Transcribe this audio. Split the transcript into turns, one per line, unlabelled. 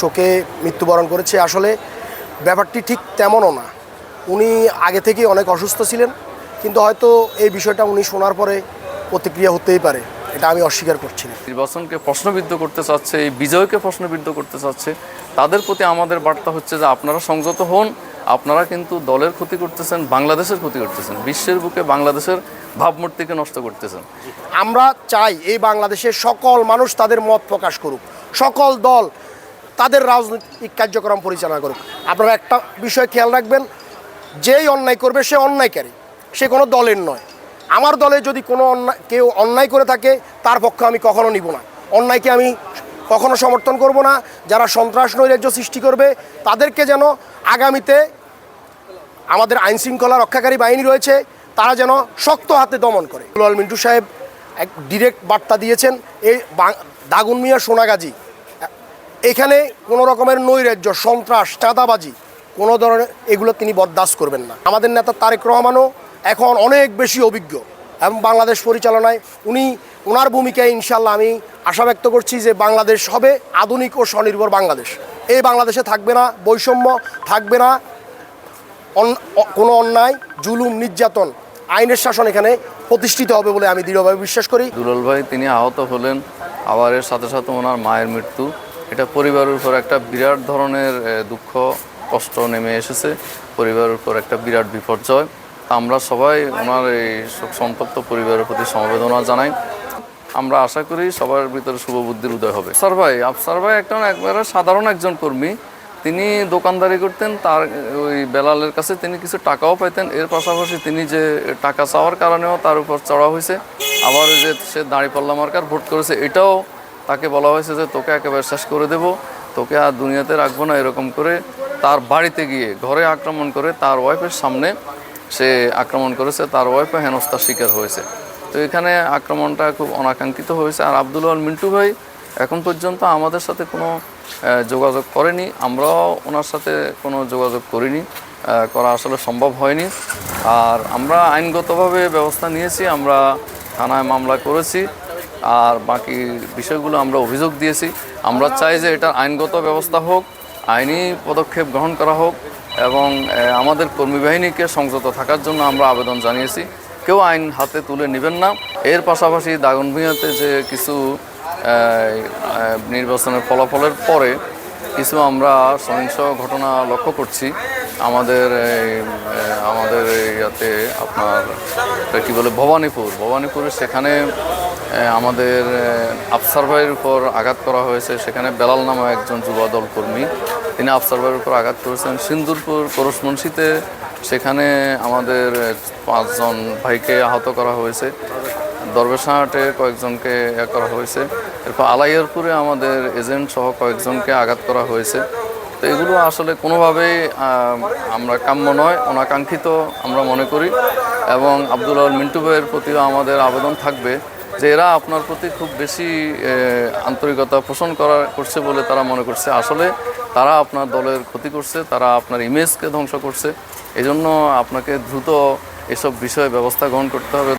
শোকে মৃত্যুবরণ করেছে। আসলে ব্যাপারটি ঠিক তেমনও না। উনি আগে থেকেই অনেক অসুস্থ ছিলেন কিন্তু হয়তো এই বিষয়টা উনি শোনার পরে প্রতিক্রিয়া হতেই পারে এটা আমি অস্বীকার করছি না।
নির্বাচনকে প্রশ্নবিদ্ধ করতে চাচ্ছে এই বিজয়কে প্রশ্নবিদ্ধ করতে চাচ্ছে তাদের প্রতি আমাদের বার্তা হচ্ছে যে আপনারা সংযত হন আপনারা কিন্তু দলের ক্ষতি করতেছেন বাংলাদেশের ক্ষতি করতেছেন বিশ্বের বুকে বাংলাদেশের ভাবমূর্তিকে নষ্ট করতেছেন।
আমরা চাই এই বাংলাদেশের সকল মানুষ তাদের মত প্রকাশ করুক সকল দল তাদের রাজনৈতিক কার্যক্রম পরিচালনা করুক। আপনারা একটা বিষয় খেয়াল রাখবেন, যেই অন্যায় করবে সে অন্যায়কারী, সে কোনো দলের নয়। আমার দলে যদি কোনো অন্যায়, কেউ অন্যায় করে থাকে, তার পক্ষে আমি কখনো নিব না। অন্যায়কে আমি কখনো সমর্থন করব না। যারা সন্ত্রাস নৈরাজ্য সৃষ্টি করবে, তাদেরকে যেন আগামীতে আমাদের আইন শৃঙ্খলা রক্ষাকারী বাহিনী রয়েছে, তারা যেন শক্ত হাতে দমন করে। মিন্টু সাহেব এক ডিরেক্ট বার্তা দিয়েছেন, এই দাগুন মিয়া সোনাগাজী। এখানে কোনো রকমের নৈরাজ্য, সন্ত্রাস, চাঁদাবাজি, কোনো ধরনের এগুলো তিনি বরদাস্ত করবেন না। আমাদের নেতা তারেক রহমানও এখন অনেক বেশি অভিজ্ঞ এবং বাংলাদেশ পরিচালনায় উনি ওনার ভূমিকায় ইনশাল্লাহ আমি আশা ব্যক্ত করছি যে বাংলাদেশ হবে আধুনিক ও স্বনির্ভর বাংলাদেশ। এই বাংলাদেশে থাকবে না বৈষম্য, থাকবে না কোনো অন্যায়, জুলুম, নির্যাতন। আইনের শাসন এখানে প্রতিষ্ঠিত হবে বলে আমি দৃঢ়ভাবে বিশ্বাস করি।
দুলাল ভাই, তিনি আহত হলেন, আবার এর সাথে সাথে ওনার মায়ের মৃত্যু। এটা পরিবারের উপর একটা বিরাট ধরনের দুঃখ, কষ্ট নেমে এসেছে। পরিবারের উপর একটা বিরাট বিপর্যয়। আমরা সবাই ওনার এই শোক সন্তপ্ত পরিবারের প্রতি সমবেদনা জানাই। আমরা আশা করি সবার ভিতরে শুভ বুদ্ধির উদয় হবে। আফসার ভাই আফসার ভাই একটা একবারে সাধারণ একজন কর্মী। তিনি দোকানদারি করতেন, তার ওই বেলালের কাছে তিনি কিছু টাকাও পাইতেন। এর পাশাপাশি তিনি যে টাকা চাওয়ার কারণেও তার উপর চড়া হয়েছে আবার যে সে দাঁড়িপাল্লা মার্কার ভোট করেছে, এটাও তাকে বলা হয়েছে যে তোকে একেবারে শেষ করে দেব, তোকে আর দুনিয়াতে রাখব না এরকম করে তার বাড়িতে গিয়ে ঘরে আক্রমণ করে তার ওয়াইফের সামনে সে আক্রমণ করেছে, তার ওয়াইফও হেনস্থার শিকার হয়েছে। তো এখানে আক্রমণটা খুব অনাকাঙ্ক্ষিত হয়েছে। আর আব্দুল মিন্টু ভাই এখন পর্যন্ত আমাদের সাথে কোনো যোগাযোগ করেনি, আমরাও ওনার সাথে কোনো যোগাযোগ করিনি করা আসলে সম্ভব হয়নি। আর আমরা আইনগতভাবে ব্যবস্থা নিয়েছি, আমরা থানায় মামলা করেছি। আর বাকি বিষয়গুলো আমরা অভিযোগ দিয়েছি। আমরা চাই যে এটার আইনগত ব্যবস্থা হোক, আইনি পদক্ষেপ গ্রহণ করা হোক এবং আমাদের কর্মী বাহিনীকে সংযত থাকার জন্য আমরা আবেদন জানিয়েছি। কেউ আইন হাতে তুলে নেবেন না। এর পাশাপাশি দাগন ভূঁইয়াতে যে কিছু নির্বাচনের ফলাফলের পরে কিছু আমরা সহিংস ঘটনা লক্ষ্য করছি। আমাদের আমাদের ইয়াতে আপনার কী বলে, ভবানীপুর। ভবানীপুরে সেখানে আমাদের আফসার ভাইয়ের উপর আঘাত করা হয়েছে। সেখানে বেলাল নামে একজন যুবদল কর্মী, তিনি আফসার ভাইয়ের উপর আঘাত করেছেন। সিন্দুরপুর করসমনসিতে সেখানে আমাদের পাঁচজন ভাইকে আহত করা হয়েছে। দরবেশাহাটে কয়েকজনকে ইয়ে করা হয়েছে। এরপর আলাইয়ারপুরে আমাদের এজেন্ট সহ কয়েকজনকে আঘাত করা হয়েছে। তো এগুলো আসলে কোনোভাবেই আমরা কাম্য নয়, অনাকাঙ্ক্ষিত আমরা মনে করি। এবং আব্দুল আল মিন্টু ভাইয়ের প্রতিও আমাদের আবেদন থাকবে। যে এরা আপনার প্রতি খুব বেশি আন্তরিকতা পোষণ করা করছে বলে তারা মনে করছে। আসলে তারা আপনার দলের ক্ষতি করছে, তারা আপনার ইমেজকে ধ্বংস করছে। এজন্য আপনাকে দ্রুত এসব বিষয়ে ব্যবস্থা গ্রহণ করতে হবে।